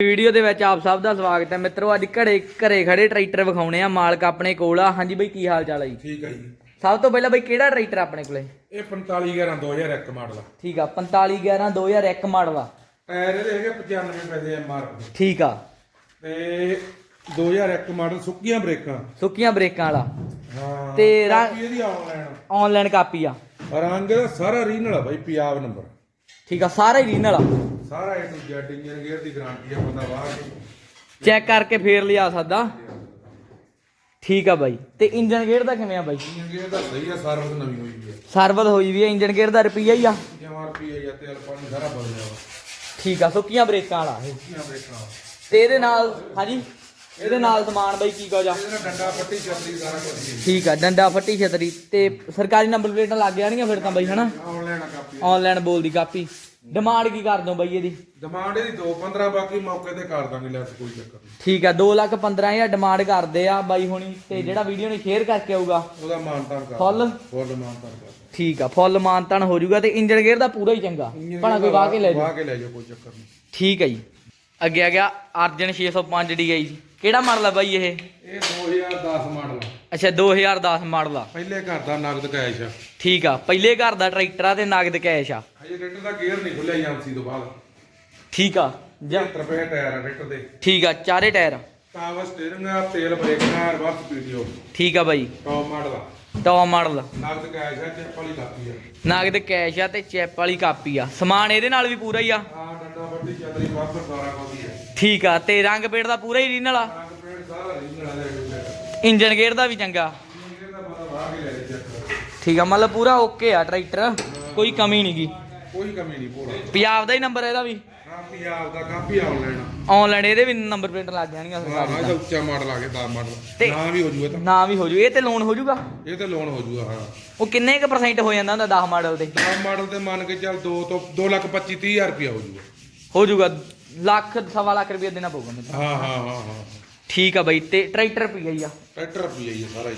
Video ਦੇ ਵਿੱਚ ਆਪ ਸਭ ਦਾ ਸਵਾਗਤ ਹੈ। ਮਿੱਤਰੋ ਅੱਜ ਘੜੇ ਘਰੇ ਖੜੇ ਟਰੈਕਟਰ ਵਿਖਾਉਣੇ ਆ ਮਾਲਕ ਆਪਣੇ ਕੋਲ ਆ। ਹਾਂਜੀ ਬਈ ਕੀ ਹਾਲ ਚਾਲ ਹੈ ਜੀ? ਠੀਕ ਹੈ ਜੀ। ਸਭ ਤੋਂ ਪਹਿਲਾਂ ਬਈ ਕਿਹੜਾ ਟਰੈਕਟਰ ਆਪਣੇ ਕੋਲੇ? ਇਹ 45 11 2001 ਮਾਡਲ ਆ। ਠੀਕ ਆ 45 11 2001 ਮਾਡਲ ਆ। ਟਾਇਰ ਇਹਦੇ ਹੈਗੇ 95 ਪੈਸੇ ਐਮਆਰਪੀ ਠੀਕ ਆ। ਤੇ 2001 ਮਾਡਲ ਸੁੱਕੀਆਂ ਬ੍ਰੇਕਾਂ। ਸੁੱਕੀਆਂ ਬ੍ਰੇਕਾਂ ਵਾਲਾ। ਹਾਂ ਤੇ ਕਾਪੀ ਇਹਦੀ ਆਨਲਾਈਨ ਆਨਲਾਈਨ ਕਾਪੀ ਆ। ਰੰਗ ਸਾਰਾ ਰੀਨਲ ਆ ਬਾਈ ਪੰਜਾਬ ਨੰਬਰ। ਠੀਕ ਆ ਸਾਰਾ ਹੀ ਰੀਨਲ ਆ। ਸਾਰਾ A to Z engine gear the guarantee ਆ ਬੰਦਾ ਕੇ ਚੈੱਕ ਕਰਕੇ ਫੇਰ ਲਿਆ ਸਕਦਾ ਠੀਕ ਆ ਬਾਈ। ਤੇ ਇੰਜਨ ਗੇਅਰ ਦਾ ਕਿਵੇਂ ਆ ਬਾਈ? ਇੰਜਨ ਗੇਅਰ ਦਾ ਸਹੀ ਆ ਸਰਵਿਸ ਨਵੀਂ ਹੋਈ ਹੈ ਸਰਵਤ ਹੋਈ ਵੀ ਹੈ ਇੰਜਨ ਗੇਅਰ ਦਾ ਰੁਪਈਆ ਹੀ ਆ। ਐਮਆਰਪੀ ਹੈ ਜਾਂ ਤੇਲ ਪਾਣੀ ਸਾਰਾ ਬਦਲਿਆ ਵਾ। ਠੀਕ ਆ ਸੁੱਕੀਆਂ ਬ੍ਰੇਕਾਂ ਵਾਲਾ ਇਹ। ਸੁੱਕੀਆਂ ਬ੍ਰੇਕਾਂ ਤੇ ਇਹਦੇ ਨਾਲ ਹਾਂਜੀ? ਇਹਦੇ ਨਾਲ ਸਮਾਨ ਬਾਈ ਕੀ ਆ ਇਹਦੇ ਨਾਲ ਡੰਡਾ ਪੱਟੀ ਚੱਲਦੀ ਸਾਰਾ ਕੁਝ ਠੀਕ ਆ ਡੰਡਾ ਫੱਟੀ ਛਤਰੀ ਤੇ ਸਰਕਾਰੀ ਨੰਬਰ ਪਲੇਟਾਂ ਲੱਗ ਜਾਣਗੀਆਂ ਫਿਰ ਤਾਂ ਬਾਈ ਹਨਾ? Online copy. ਆਨਲਾਈਨ ਬੋਲਦੀ ਕਾਪੀ। ਡਿਮਾਂਡ ਕੀ ਕਰ ਦੋ ਬਾਈ ਇਹਦੀ? ਡਿਮਾਂਡ ਇਹਦੀ 2 15 ਬਾਕੀ ਮੌਕੇ ਤੇ ਕਰ ਦਾਂਗੇ ਲੈਸ ਕੋਈ ਚੱਕਰ ਨਹੀਂ। ਠੀਕ ਆ 2 ਲੱਖ 15000 ਡਿਮਾਂਡ ਕਰਦੇ ਆ ਬਾਈ ਹੁਣੀ ਤੇ ਜਿਹੜਾ ਵੀਡੀਓ ਨੂੰ ਸ਼ੇਅਰ ਕਰਕੇ ਆਊਗਾ। ਉਹਦਾ ਮਾਨਤਾਨ ਕਰ। ਫੁੱਲ? ਫੁੱਲ ਮਾਨਤਾਨ ਕਰ। ਠੀਕ ਆ ਫੁੱਲ ਮਾਨਤਨ ਹੋ ਜਾਊਗਾ ਤੇ ਇੰਜਨ ਗੇਅਰ ਦਾ ਪੂਰਾ ਹੀ ਚੰਗਾ। ਭਣਾ ਕੋਈ ਵਾਹ ਕੇ ਲੈ ਜਾਓ ਵਾਹ ਕੇ ਲੈ ਜਾਓ ਕੋਈ ਚੱਕਰ ਨਹੀਂ। ਠੀਕ ਹੈ ਜੀ। ਅੱਗੇ ਆ ਗਿਆ ਅਰਜਨ 605 DI ਜੀ। ਕਿਹੜਾ ਮਾਡਲ ਆ ਬਾਈ ਇਹ? ਇਹ 2010 ਮਾਡਲ ਆ। ਅੱਛਾ 2010 ਮਾਡਲ ਆ। ਪਹਿਲੇ ਘਰ ਦਾ ਨਗਦ ਕੈਸ਼ ਆ। ਠੀਕ ਆ ਪਹਿਲੇ ਘਰ ਦਾ ਟਰੈਕਟਰ ਆ ਤੇ ਨਗਦ ਕੈਸ਼ ਆ। ਹਜੇ ਟਰੈਕਟਰ ਦਾ ਗੇਅਰ ਨਹੀਂ ਖੁੱਲਿਆ ਏਜੰਸੀ ਤੋਂ ਬਾਅਦ। ਠੀਕ ਆ ਜਾਂ 70 ਰੁਪਏ ਟਾਇਰ ਆ ਟਰੈਕਟਰ ਦੇ। ਠੀਕ ਆ ਚਾਰੇ ਟਾਇਰ ਪਾਵਰ ਸਟੀਅਰਿੰਗ ਆ ਤੇਲ ਬ੍ਰੇਕਾਂ ਰਿਵਰਸ ਪੀਟੀਓ ਠੀਕ ਆ ਬਾਈ। ਟੌਪ ਮਾਡਲ ਆ। ਟੌਪ ਮਾਡਲ ਨਗਦ ਕੈਸ਼ ਆ ਚੈੱਕ ਵਾਲੀ ਕਾਪੀ ਆ। ਨਗਦ ਕੈਸ਼ ਆ ਤੇ ਚੈਪ ਵਾਲੀ ਕਾਪੀ ਆ। ਸਮਾਨ ਇਹਦੇ ਨਾਲ ਵੀ ਪੂਰਾ ਹੀ ਆ। ਆ ਡੰਡਾ ਵੱਡੀ ਚੱਦਰੀ ਵਾਪਰ ਸਾਰਾ ਕੁਝ ਠੀਕ ਆ ਤੇ ਰੰਗ ਪੇੜ ਦਾ ਪੂਰਾ ਹੀ ਰੀਨਲ ਆ ਰੰਗ ਸਾਰਾ ਇੰਜਨ ਗੇਅਰ ਦਾ ਵੀ ਚੰਗਾ। ਇਹ ਦਾ ਮਤਲਬ ਵਾਹ ਕੇ ਲੈ ਜਾ ਚੱਕ। ਠੀਕ ਆ ਮਤਲਬ ਪੂਰਾ ਓਕੇ ਆ ਟਰੈਕਟਰ। ਕੋਈ ਕਮੀ ਨਹੀਂਗੀ ਕੋਈ ਕਮੀ ਨਹੀਂ ਪੂਰਾ। ਪੰਜਾਬ ਦਾ ਹੀ ਨੰਬਰ ਇਹਦਾ ਵੀ। ਹਾਂ ਪੰਜਾਬ ਦਾ ਕਾਪੀ ਆਨਲਾਈਨ ਆਨਲਾਈਨ ਇਹਦੇ ਵੀ ਨੰਬਰ ਪਲੇਟ ਲੱਗ ਜਾਣਗੀਆਂ ਹਾਂ ਸਰਕਾਰੀ ਇਹਦਾ ਉੱਚਾ ਮਾਡਲ ਆ ਗਿਆ 10 ਮਾਡਲ ਨਾ ਵੀ ਹੋ ਜੂਗਾ ਤਾਂ। ਨਾ ਵੀ ਹੋ ਜੂ। ਇਹ ਤੇ ਲੋਨ ਹੋ ਜੂਗਾ? ਇਹ ਤੇ ਲੋਨ ਹੋ ਜੂਗਾ ਹਾਂ। ਉਹ ਕਿੰਨੇ ਕ ਪਰਸੈਂਟ ਹੋ ਜਾਂਦਾ ਹੁੰਦਾ 10 ਮਾਡਲ ਤੇ? 10 ਮਾਡਲ ਤੇ ਮੰਨ ਕੇ ਚੱਲ 2 ਤੋਂ 2 ਲੱਖ 25 30 ਹਜ਼ਾਰ ਰੁਪਇਆ ਹੋ ਜੂਗਾ। ਹੋ ਜੂਗਾ। ਲੱਖ ਸਵਾ ਲੱਖ ਰੁਪਏ ਦੇਣਾ ਪਊਗਾ ਮੈਨੂੰ। ਹਾਂ ਹਾਂ ਹਾਂ ਹਾਂ। ਠੀਕ ਆ ਬਾਈ ਤੇ ਟਰੈਕਟਰ ਪਈ ਹੀ ਆ। ਟਰੈਕਟਰ ਰੁਪਇਆ ਹੀ ਸਾਰਾ ਹੀ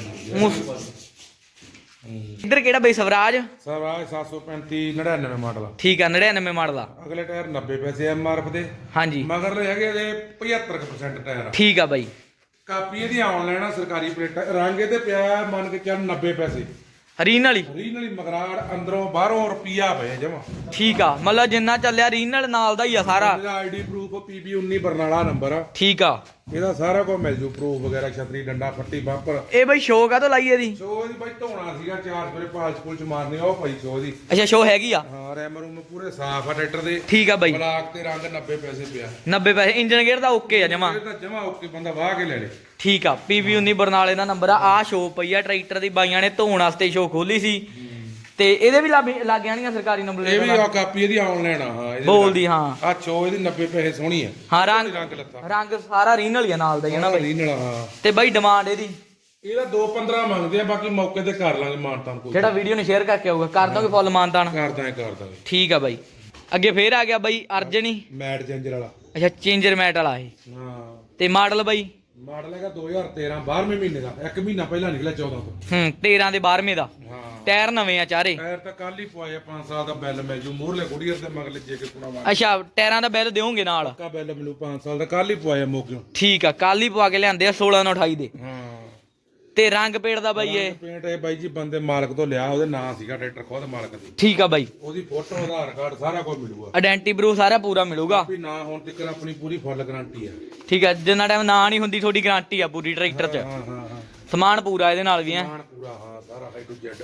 ਇੱਧਰ ਕਿਹੜਾ ਬਈ ਸਵਰਾਜ? ਸਵਰਾਜ 735 99 ਮਾਡਲ ਆ। ਠੀਕ ਆ 99 ਮਾਡਲ ਆ। ਅਗਲੇ ਟਾਇਰ 90 ਪੈਸੇ ਐਮਆਰਐਫ ਦੇ। ਹਾਂਜੀ। ਮਗਰਲੇ ਹੈਗੇ ਇਹਦੇ 75% ਟਾਇਰ ਆ। ਠੀਕ ਆ ਬਾਈ। ਕਾਪੀ ਇਹਦੀ ਆਨਲਾਈਨ ਆ ਸਰਕਾਰੀ ਪਲੇਟ ਰੰਗ ਇਹਦੇ ਪਿਆ ਮੰਨ ਕੇ ਚੱਲ 90 ਪੈਸੇ। ਰੀਨ ਵਾਲੀ? ਰੀਨਲੀ ਮਗਰਾੜ ਅੰਦਰੋਂ ਬਾਹਰੋਂ ਰੁਪਿਆ ਪਿਆ ਜਮਾ। ਠੀਕ ਆ ਮਤਲਬ ਜਿੰਨਾ ਚੱਲਿਆ ਰੀਨਲ ਨਾਲ ਦਾ ਹੀ ਆ ਸਾਰਾ। ਇਹਦਾ ID proof PB 19 Barnala number ਆ। ਠੀਕ ਆ। ਇਹਦਾ ਸਾਰਾ ਕੁਝ ਮਿਲ ਜੂ ਪ੍ਰੂਫ ਵਗੈਰਾ ਛਤਰੀ ਡੰਡਾ ਫੱਟੀ ਬੰਪਰ। ਇਹ ਬਈ ਸ਼ੋਅ ਕਾ ਤੋਂ ਲਾਈ ਇਹਦੀ? ਸ਼ੋ ਇਹਦੀ ਬਾਈ ਧੋਣਾ ਸੀਗਾ ਚਾਰ ਸਵੇਰੇ ਪਾਲ ਸਕੂਲ ਚ ਮਾਰਨੀ ਉਹ ਪਈ ਸ਼ੋ ਦੀ। ਅੱਛਾ ਸ਼ੋਅ ਹੈਗੀ ਆ? ਹਾਂ ਰੈਮ ਰੂਮ ਪੂਰੇ ਸਾਫ਼ ਆ ਟਰੈਕਟਰ ਦੇ। ਠੀਕ ਆ ਬਾਈ। ਬਲਾਕ ਤੇ ਰੰਗ 90 ਪੈਸੇ ਪਿਆ। 90 ਪੈਸੇ ਇੰਜਨ ਗੇਅਰ ਦਾ ਓਕੇ ਆ ਜਮਾ। ਇਹ ਤਾਂ ਜਮਾ ਓਕੇ ਬੰਦਾ ਵਾਹ ਕੇ ਲੈ ਲੇ। ਠੀਕ ਆ ਪੀਵੀ 19 ਬਰਨਾਲੇ ਦਾ ਨੰਬਰ ਆ ਆ ਸ਼ੋਅ ਪਈ ਆ ਟਰੈਕਟਰ ਦੀ ਬਾਈਆਂ ਨੇ ਧੋਣ ਵਾਸਤੇ ਸ਼ੋਅ ਖੋਲੀ ਸੀ। ਤੇ ਇਹਦੇ ਵੀ ਲੱਗ ਜਾਣੀਆਂ ਸਰਕਾਰੀ ਨੰਬਰ ਇਹ ਵੀ ਆ ਕਾਪੀ ਇਹਦੀ ਆਨਲਾਈਨ ਆ ਹਾਂ ਬੋਲਦੀ ਹਾਂ। ਆ ਸ਼ੋ ਇਹਦੀ 90 ਪੈਸੇ ਸੋਹਣੀ ਆ। ਹਾਂ ਰੰਗ ਰੰਗ ਲੱਤਾ। ਰੰਗ ਸਾਰਾ ਰੀਨਲ ਹੀ ਆ ਨਾਲ ਦਾ ਨਾ ਬਾਈ। ਰੀਨਲ ਹਾਂ। ਤੇ ਬਾਈ ਡਿਮਾਂਡ ਇਹਦੀ? ਇਹਦਾ 2.15 ਮੰਗਦੇ ਆ ਬਾਕੀ ਮੌਕੇ ਤੇ ਕਰ ਲਾਂਗੇ ਮਾਨਤਾਨ ਕੋਈ ਜਿਹੜਾ ਵੀਡੀਓ ਨੂੰ ਸ਼ੇਅਰ ਕਰਕੇ ਆਊਗਾ। ਕਰ ਦੋਗੇ ਫੁੱਲ ਮਾਨਤਾਨ। ਕਰਦਾ ਹੈ ਕਰਦਾ ਹੈ ਠੀਕ ਆ ਬਾਈ। ਅੱਗੇ ਫੇਰ ਆ ਗਿਆ ਬਾਈ ਅਰਜਨੀ। ਮੈਟ ਚੇਂਜਰ ਵਾਲਾ। ਅੱਛਾ ਚੇਂਜਰ ਮੈਟ ਵਾਲਾ ਇਹ। ਹਾਂ। ਤੇ ਮਾਡਲ ਬਾਈ? ਮਾਡਲ ਹੈਗਾ 2013 12ਵੇਂ ਮਹੀਨੇ ਦਾ। ਇੱਕ ਮਹੀਨਾ ਪਹਿਲਾਂ ਨਿਕਲਿਆ 14 ਤੋਂ। ਹੂੰ 13 ਦੇ 12ਵੇਂ ਦਾ। ਹਾਂ। ਟਾਇਰ ਨਵੇਂ ਆ ਚਾਰੇ। ਟਾਇਰ ਤਾਂ ਕੱਲ ਹੀ ਪਵਾਇਆ 5 ਸਾਲ ਦਾ ਬਿੱਲ ਮਿਲ ਜੂ। ਮੂਹਰਲੇ ਕੁੜੀਅਰ ਤੇ ਮਗਲੇ ਜੇ ਕੇ ਪੁਣਾ ਵਾ ਅੱਛਾ ਟਾਇਰਾਂ ਦਾ ਬਿੱਲ ਦਿਓਗੇ ਨਾਲ? ਪੱਕਾ ਬਿੱਲ ਮਿਲੂ 5 ਸਾਲ ਦਾ। ਕੱਲ ਹੀ ਪਵਾਇਆ ਮੋਕਿਓ। ਠੀਕ ਆ ਕੱਲ ਹੀ ਪਵਾ ਕੇ ਲਿਆਂਦੇ ਆ 16 ਨੂੰ 28 ਦੇ। ਹਾਂ। ਤੇ ਰੰਗ ਪੇੜ ਦਾ ਬਾਈ ਇਹ? ਪੇਂਟ ਇਹ ਬਾਈ ਜੀ ਬੰਦੇ ਮਾਲਕ ਤੋਂ ਲਿਆ ਉਹਦੇ ਨਾਂ ਸੀਗਾ ਟਰੈਕਟਰ ਖੁਦ ਮਾਲਕ ਦੀ। ਠੀਕ ਆ ਬਾਈ। ਉਹਦੀ ਫੋਟੋ ਆਧਾਰ ਕਾਰਡ ਸਾਰਾ ਕੁਝ ਮਿਲੂਗਾ। ਆਇਡੈਂਟੀ ਪ੍ਰੂਫ ਸਾਰਾ ਪੂਰਾ ਮਿਲੂਗਾ। ਵੀ ਨਾ ਹੁਣ ਤੱਕ ਆਪਣੀ ਪੂਰੀ ਫੁੱਲ ਗਾਰੰਟੀ ਆ। ਠੀਕ ਆ ਜਿੰਨਾ ਟਾਈਮ ਨਾ ਨਹੀਂ ਹੁੰਦੀ ਤੁਹਾਡੀ ਗਾਰੰਟੀ ਆ ਪੂਰੀ ਟਰੈਕਟਰ 'ਚ। ਹਾਂ ਹਾਂ ਹਾਂ ਸਮਾਨ ਪੂਰਾ ਇਹਦੇ ਨਾਲ ਵੀ ਆ ਮਾਨ ਪੂਰਾ ਹਾਂ ਸਾਰਾ ਹੈ ਟੂ ਜ਼ੈਡ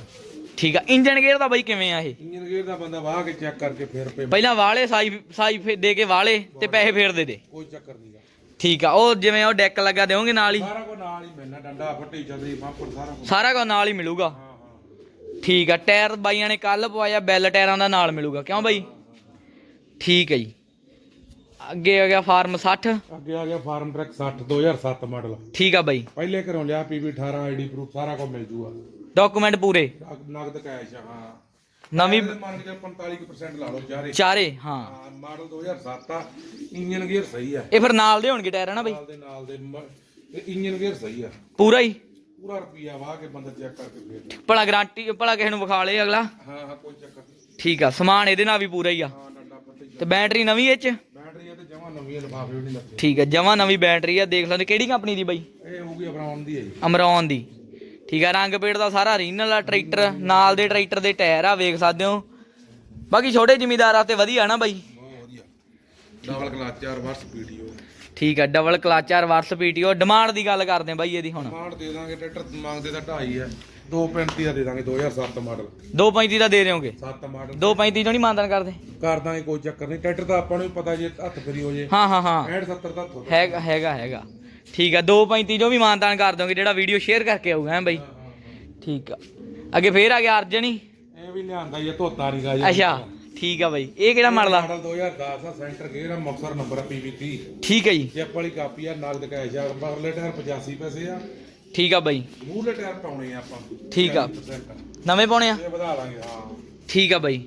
ਠੀਕ ਆ ਇੰਜਨ ਗੇਅਰ ਦਾ ਬਾਈ ਕਿਵੇਂ ਆ ਇਹ? ਇੰਜਨ ਗੇਅਰ ਦਾ ਬੰਦਾ ਵਾਹ ਕੇ ਚੈੱਕ ਕਰਕੇ ਫੇਰ ਪੇ ਪਹਿਲਾਂ ਵਾਲੇ ਸਾਈ ਸਾਈ ਫੇ- ਦੇ ਕੇ ਵਾਲੇ ਤੇ ਪੈਸੇ ਫੇਰ ਦੇ ਦੇ। ਕੋਈ ਚੱਕਰ ਨਹੀਂਗਾ ਠੀਕ ਆ ਉਹ ਜਿਵੇਂ ਉਹ ਡੈਕ ਲੱਗਾ ਦੇਵੋਗੇ ਨਾਲ ਹੀ। ਸਾਰਾ ਕੁਝ ਨਾਲ ਹੀ ਮਿਲਣਾ ਡੰਡਾ ਫੱਟੀ ਚਦਰੀ ਬੰਪਰ ਸਾਰਾ ਕੁਝ ਸਾਰਾ ਕੁਝ ਨਾਲ ਹੀ ਮਿਲੂਗਾ। ਹਾਂ ਹਾਂ। ਠੀਕ ਆ ਟਾਇਰ ਬਾਈਆਂ ਨੇ ਕੱਲ ਪਵਾਇਆ ਬੈਲ ਟਾਇਰਾਂ ਦਾ ਨਾਲ ਮਿਲੂਗਾ। ਕਿਉਂ ਬਾਈ? ਠੀਕ ਹੈ ਜੀ। ਅੱਗੇ ਆ ਗਿਆ ਫਾਰਮ 60 ਅੱਗੇ ਆ ਗਿਆ ਫਾਰਮ ਟਰੈਕ 60 2007 ਮਾਡਲ। ਠੀਕ ਆ ਬਾਈ। ਪਹਿਲੇ ਘਰੋਂ ਲਿਆ ਪੀਬੀ 18 ਆਈਡੀ ਪ੍ਰੂਫ ਸਾਰਾ ਕੁਝ ਮਿਲ ਜੂਗਾ। ਡਾਕੂਮੈਂਟ ਪੂਰੇ। ਨਗ- ਨਗਦ ਕੈਸ਼ ਹਾਂ। ਨਵੀਂ ਮੰਨ ਕੇ 45% ਲਾ ਲਓ ਚਾਰੇ। ਚਾਰੇ ਹਾਂ। ਮਾਡਲ 2007 ਆ ਇੰਜਨ ਗੇਅਰ ਸਹੀ ਆ। ਇਹ ਫਿਰ ਨਾਲ ਦੇ ਹੋਣਗੇ ਟਾਇਰ ਹਨਾ ਬਾਈ? ਨਾਲ ਦੇ ਨਾਲ ਦੇ ਇੰਜਨ ਗੇਅਰ ਸਹੀ ਆ। ਪੂਰਾ ਹੀ? ਪੂਰਾ ਰੁਪਿਆ ਵਾਹ ਕੇ ਬੰਦਾ ਚੈੱਕ ਕਰਕੇ ਫੇਰ ਭਲਾ ਗਾਰੰਟੀ ਭਲਾ ਕਿਸੇ ਨੂੰ ਵਿਖਾ ਲੇ ਅਗਲਾ। ਹਾਂ ਹਾਂ ਕੋਈ ਚੱਕਰ ਨਹੀਂ। ਠੀਕ ਆ ਸਮਾਨ ਇਹਦੇ ਨਾਲ ਵੀ ਪੂਰਾ ਹੀ ਆ। ਤੇ ਬੈਟਰੀ ਨਵੀਂ ਇਹ ਚ? ਬੈਟਰੀ ਤੇ ਜਮਾ ਨਵੀਂ ਲਿਫਾਫੇ ਵੀ ਨਹੀਂ ਲੱਗੇ। ਠੀਕ ਹੈ ਜਮਾ ਨਵੀਂ ਬੈਟਰੀ ਆ ਦੇਖ ਸਕਦੇ ਕਿਹੜੀ ਕੰਪਨੀ ਦੀ ਬਾਈ? ਇਹ ਹੋਊਗੀ ਬਰਾਉਨ ਦੀ ਹੈ ਜੀ। ਅਮਰੌਨ ਦੀ। ਠੀਕ ਆ ਰੰਗ ਪੇੜ ਦਾ ਸਾਰਾ ਰੀਨਲ ਆ ਟਰੈਕਟਰ ਨਾਲ ਦੇ ਟਰੈਕਟਰ ਦੇ ਟਾਇਰ ਆ ਵੇਖ ਸਕਦੇ ਹੋ। ਬਾਕੀ ਛੋਟੇ ਜ਼ਿਮੀਦਾਰਾਂ ਤੇ ਵਧੀਆ ਨਾ ਬਾਈ? ਬਹੁਤ ਵਧੀਆ ਡਬਲ ਕਲਾਚ 4 ਵਾਰ ਸਪੀਡੀਓ ਠੀਕ ਆ double clutch versus PTO demand ਦੀ ਗੱਲ ਕਰਦੇ ਆ ਬਾਈ ਇਹਦੀ ਹੁਣ। ਮਾਡ ਦੇ ਦਾਂਗੇ ਟਰੈਕਟਰ ਮੰਗਦੇ ਤਾਂ 2.5 ਹੈ 235 ਦਾ ਦੇ ਦਾਂਗੇ 2007 ਮਾਡਲ 235 ਦਾ ਦੇ ਦਿਓਗੇ? 7 ਮਾਡਲ 235 ਚੋਂ ਨਹੀਂ ਮਾਨਦਾਨ ਕਰਦੇ? ਕਰ ਦਾਂਗੇ ਕੋਈ ਚੱਕਰ ਨਹੀਂ। ਟਰੈਕਟਰ ਤਾਂ ਆਪਾਂ ਨੂੰ ਵੀ ਪਤਾ ਜੇ ਹੱਥ ਫਰੀ ਹੋ ਜੇ। ਹਾਂ ਹਾਂ ਹਾਂ। 60 70 ਦਾ ਥੋੜਾ ਹੈਗਾ ਹੈਗਾ ਹੈਗਾ। ਠੀਕ ਆ 235 ਚੋਂ ਵੀ ਮਾਨਦਾਨ ਕਰ ਦੋਗੇ ਜਿਹੜਾ ਵੀਡੀਓ ਸ਼ੇਅਰ ਕਰਕੇ ਆਊਗਾ ਹੈ ਬਾਈ। ਠੀਕ ਆ। ਅੱਗੇ ਫੇਰ ਆ ਗਿਆ ਅਰਜਨ? ਹੀ ਇਹ ਵੀ ਲਿਆਂਦਾ ਜੀ ਇਹ ਧੋਤਾ ਨਹੀਂ ਗਾ ਜੀ। ਅੱਛਾ ਠੀਕ ਆ ਬਾਈ। ਇਹ ਕਿਹੜਾ ਮਾਡਲ ਆ? ਮਾਡਲ 2010 ਆ ਸੈਂਟਰ ਗੇਅਰ ਆ ਮੁਕਤਸਰ ਨੰਬਰ ਆ PV30 ਠੀਕ ਆ ਜੀ। ਜੈਪ ਵਾਲੀ ਕਾਪੀ ਆ ਨਗਦ ਕੈਸ਼ ਆ ਮਗਰਲੇ ਟਾਇਰ 85 ਪੈਸੇ ਆ। ਠੀਕ ਆ ਬਾਈ। ਮੂਹਰਲੇ ਟਾਇਰ ਪਾਉਣੇ ਆ ਆਪਾਂ। ਠੀਕ ਆ। 40% ਨਵੇਂ ਪਾਉਣੇ ਆ? ਇਹ ਵਧਾ ਲਾਂਗੇ ਹਾਂ। ਠੀਕ ਆ ਬਾਈ।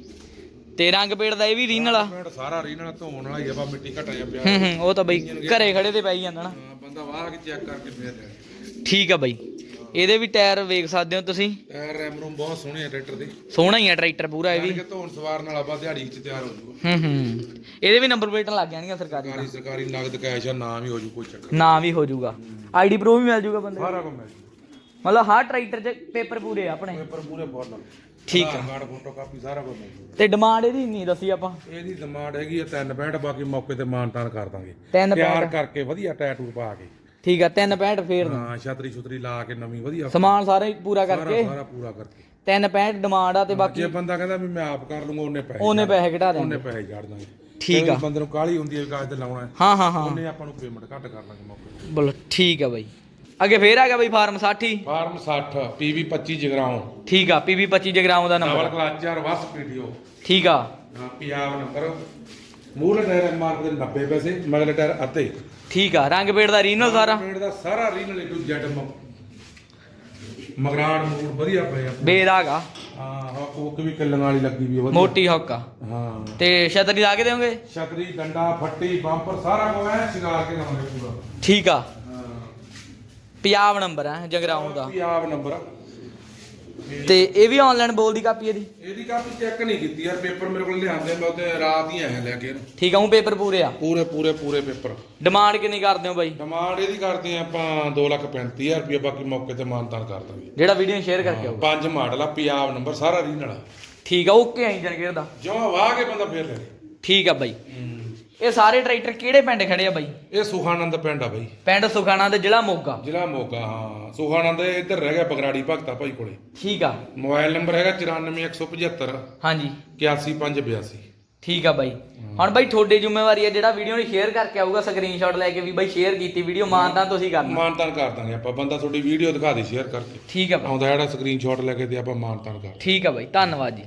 ਤੇ ਰੰਗ ਪੇੜ ਦਾ ਇਹ ਵੀ ਰੀਨਲ ਆ ਸਾਰਾ ਰੀਨਲ ਧੋਣ ਵਾਲਾ ਹੀ ਆ ਬਾ ਮਿੱਟੀ ਘਟਾ ਜਾ ਪਿਆ। ਹੂੰ ਹੂੰ ਉਹ ਤਾਂ ਬਾਈ ਘਰੇ ਖੜੇ ਤੇ ਪੈ ਹੀ ਜਾਂਦਾ ਨਾ। ਹਾਂ, ਬੰਦਾ ਵਾਹ ਕੇ ਚੈੱਕ ਕਰਕੇ ਫੇਰ ਲੈ ਠੀਕ ਆ ਬਾਈ। ਇਹਦੇ ਵੀ ਟਾਇਰ ਵੇਖ ਸਕਦੇ ਹੋ ਤੁਸੀਂ। ਟਾਇਰ ਰੈਮ ਰੂਮ ਬਹੁਤ ਸੋਹਣੇ ਆ ਟਰੈਕਟਰ ਦੇ। ਸੋਹਣਾ ਹੀ ਆ ਟਰੈਕਟਰ ਪੂਰਾ ਇਹ ਵੀ। ਕਿ ਧੋਣ ਸਵਾਰਨ ਵਾਲਾ ਬਾ ਦਿਹਾੜੀ ਚ ਤਿਆਰ ਹੋ ਜਾਊਗਾ। ਹੂੰ ਹੂੰ। ਇਹਦੇ ਵੀ ਨੰਬਰ ਪਲੇਟਾਂ ਲੱਗ ਜਾਣਗੀਆਂ ਸਰਕਾਰੀ ਸਰਕਾਰੀ ਸਰਕਾਰੀ ਨਗਦ ਕੈਸ਼ ਆ ਨਾਮ ਹੀ ਹੋ ਜੂ ਕੋਈ ਚੱਕਰ। ਨਾਂ ਵੀ ਹੋ ਜਾਊਗਾ ਆਈਡੀ ਪ੍ਰੋ ਵੀ ਮਿਲ ਜਾਊਗਾ ਬੰਦੇ ਨੂੰ। ਸਾਰਾ ਕੁਝ ਮਿਲ ਜੂ। ਮਤਲਬ ਹਰ ਟਰੈਕਟਰ 'ਚ ਪੇਪਰ ਪੂਰੇ ਆ ਆਪਣੇ। ਪੇਪਰ ਪੂਰੇ ਫੁੱਲ ਠੀਕ ਆ। ਕਾਰਡ ਫੋਟੋ ਕਾਪੀ ਸਾਰਾ ਕੁਝ ਤੇ ਡਿਮਾਂਡ ਇਹਦੀ ਨਹੀਂ ਦੱਸੀ ਆਪਾਂ। ਇਹਦੀ ਡਿਮਾਂਡ ਹੈਗੀ ਆ 365 ਬਾਕੀ ਮੌਕੇ ਤੇ ਮਾਨਤਾਨ ਕਰ ਦਾਂਗੇ। ਤਿੰਨ ਤਿਆਰ ਕਰਕੇ ਵਧੀਆ ਟੈਟੂ ਪਾ ਕੇ। ਠੀਕ ਆ ਤਿੰਨ ਪੈਂਟ ਫੇਰ ਦੋ। ਹਾਂ ਛਤਰੀ ਛੁਤਰੀ ਲਾ ਕੇ ਨਵੀਂ ਵਧੀਆ ਸਮਾਨ ਸਾਰਾ ਹੀ ਪੂਰਾ ਸਾਰਾ ਕਰਕੇ। ਸਾਰਾ ਪੂਰਾ ਕਰਕੇ। ਤਿੰਨ ਪੈਂਟ ਡਿਮਾਂਡ ਆ ਤੇ ਬਾਕੀ ਜੇ ਬੰਦਾ ਕਹਿੰਦਾ ਵੀ ਮੈਂ ਆਪ ਕਰ ਲੂੰਗਾ ਉਹਨੇ ਪੈਸੇ ਉਹਨੇ ਪੈਸੇ ਘਟਾ ਉਹਨੇ ਦੇਣਗੇ। ਪੈਸੇ ਛੱਡ ਦਾਂਗੇ। ਠੀਕ ਆ। ਬੰਦੇ ਨੂੰ ਕਾਹਲੀ ਹੁੰਦੀ ਹੈ ਵੀ ਕਾਗਜ਼ ਤੇ ਲਾਉਣਾ ਹੈ। ਹਾਂ ਹਾਂ ਹਾਂ। ਉਹਨੇ ਆਪਾਂ ਨੂੰ ਪੇਮੈਂਟ ਘੱਟ ਕਰ ਲਾਂਗੇ ਮੌਕੇ ਤੇ। ਬੋਲੋ ਠੀਕ ਆ ਬਾਈ। ਅੱਗੇ ਫੇਰ ਆ ਗਿਆ ਬਾਈ ਫਾਰਮ 60 ਫਾਰਮ 60 PV 25 ਜਗਰਾਉਂ। ਠੀਕ ਆ ਪੀਵੀ 25 ਜਗਰਾਮ ਦਾ ਨੰਬਰ ਕਲਚ ਆ ਰਿਵਰਸ ਪੀਡੀਓ ਠੀਕ ਆ। ਪੰਜਾਬ ਨੰਬਰ ਮੂਹਰੇ ਟਾਇਰ ਐਮਆਰ ਦੇ 90 ਪੈਸੇ ਮਗਲੇ ਟਾਇਰ ਅੱਧੇ। ਠੀਕ ਆ ਰੰਗ ਪੇੜ ਦਾ ਰੀਨਲ ਸਾਰਾ? ਪੇਂਟ ਦਾ ਸਾਰਾ ਰੀਨਲ ਟੂ ਜੈਟ ਮਗਰਾੜ ਮੂਡ ਵਧੀਆ ਪਏ ਆ। ਬੇਦਾਗਾ ਹਾਂ ਹਾਂ ਕੋਕ ਵੀ ਕਿੱਲਣ ਵਾਲੀ ਲੱਗੀ ਵੀ ਆ ਵਧੀਆ। ਮੋਟੀ ਹੁੱਕ ਆ। ਹਾਂ। ਤੇ ਛਤਰੀ ਲਾ ਕੇ ਦੇਵੋਗੇ ਛਤਰੀ ਡੰਡਾ ਫੱਟੀ ਬੰਪਰ ਸਾਰਾ ਕੁਝ ਐ ਸ਼ਿੰਗਾਰ ਕੇ ਦਵਾਂਗੇ ਪੂਰਾ। ਠੀਕ ਆ। ਪੰਜਾਬ ਨੰਬਰ ਹੈ ਜਗਰਾਉਂ ਦਾ। ਪੰਜਾਬ ਨੰਬਰ ਤੇ ਇਹ ਵੀ ਆਨਲਾਈਨ ਬੋਲਦੀ ਕਾਪੀ ਇਹਦੀ? ਇਹਦੀ ਕਾਪੀ ਚੈੱਕ ਨਹੀਂ ਕੀਤੀ ਯਾਰ ਪੇਪਰ ਮੇਰੇ ਕੋਲ ਲਿਆਂਦੇ ਮੈਂ ਉਹਤੇ ਰਾਤ ਹੀ ਆਇਆ ਲੈ ਕੇ। ਇਹਨੂੰ। ਠੀਕ ਆ ਉਹ ਪੇਪਰ ਪੂਰੇ ਆ? ਪੂਰੇ ਪੂਰੇ ਪੂਰੇ ਪੇਪਰ ਡਿਮਾਂਡ ਕਿੰਨੀ ਕਰਦੇ ਹੋ ਬਾਈ? ਡਿਮਾਂਡ ਇਹਦੀ ਕਰਦੇ ਆ ਆਪਾਂ 235000 ਰੁਪਏ ਬਾਕੀ ਮੌਕੇ ਤੇ ਮਾਨਤਾਨ ਕਰ ਦਾਂਗੇ। ਜਿਹੜਾ ਵੀਡੀਓ ਸ਼ੇਅਰ ਕਰਕੇ ਆਊਗਾ। ਪੰਜ ਮਾਡਲ ਆ ਪੰਜਾਬ ਨੰਬਰ ਸਾਰਾ ਰੀਨਲ ਆ। ਠੀਕ ਆ ਓਕੇ ਆਈ ਜਨਗੇਰ ਦਾ। ਜਿਉਂ ਵਾਹ ਕੇ ਬੰਦਾ ਫੇਰ ਲੈ ਲੇ। ਠੀਕ ਆ ਬਾਈ। ਇਹ ਸਾਰੇ ਟਰੈਕਟਰ ਕਿਹੜੇ ਪਿੰਡ ਖੜੇ ਆ ਬਾਈ? ਇਹ ਸੁਖਾਨੰਦ ਪਿੰਡ ਆ ਬਾਈ। ਪਿੰਡ ਸੁਖਾਣਾ ਜ਼ਿਲ੍ਹਾ ਮੋਗਾ। ਜ਼ਿਲ੍ਹਾ ਮੋਗਾ ਹਾਂ। ਸੁਖਾਨੰਦ ਇਹ ਇੱਧਰ ਰਹਿ ਗਿਆ ਬਗਰਾੜੀ ਭਗਤਾ ਭਾਈ ਕੋਲੇ। ਠੀਕ ਆ। ਮੋਬਾਈਲ ਨੰਬਰ ਹੈਗਾ 94175 ਹਾਂਜੀ। 81582 ਠੀਕ ਆ ਬਾਈ। ਹੁਣ ਬਾਈ ਤੁਹਾਡੀ ਜ਼ਿੰਮੇਵਾਰੀ ਹੈ ਜਿਹੜਾ ਵੀਡੀਓ ਨੂੰ ਸ਼ੇਅਰ ਕਰਕੇ ਆਊਗਾ ਸਕਰੀਨਸ਼ਾਟ ਲੈ ਕੇ ਵੀ ਬਾਈ ਸ਼ੇਅਰ ਕੀਤੀ ਵੀਡੀਓ ਮਾਨਤਾ ਤੁਸੀਂ ਕਰਨਾ। ਮਾਨਤਾਨ ਕਰ ਦਾਂਗੇ ਆਪਾਂ। ਬੰਦਾ ਤੁਹਾਡੀ ਵੀਡੀਓ ਦਿਖਾ ਦੇ ਸ਼ੇਅਰ ਕਰਕੇ। ਠੀਕ ਆ ਬਾਈ। ਆਉਂਦਾ ਜਿਹੜਾ ਸਕਰੀਨਸ਼ਾਟ ਲੈ ਕੇ ਤੇ ਆਪਾਂ ਮਾਨਤਾਨ ਕਰ। ਠੀਕ ਆ ਬਾਈ ਧੰਨਵਾਦ ਜੀ।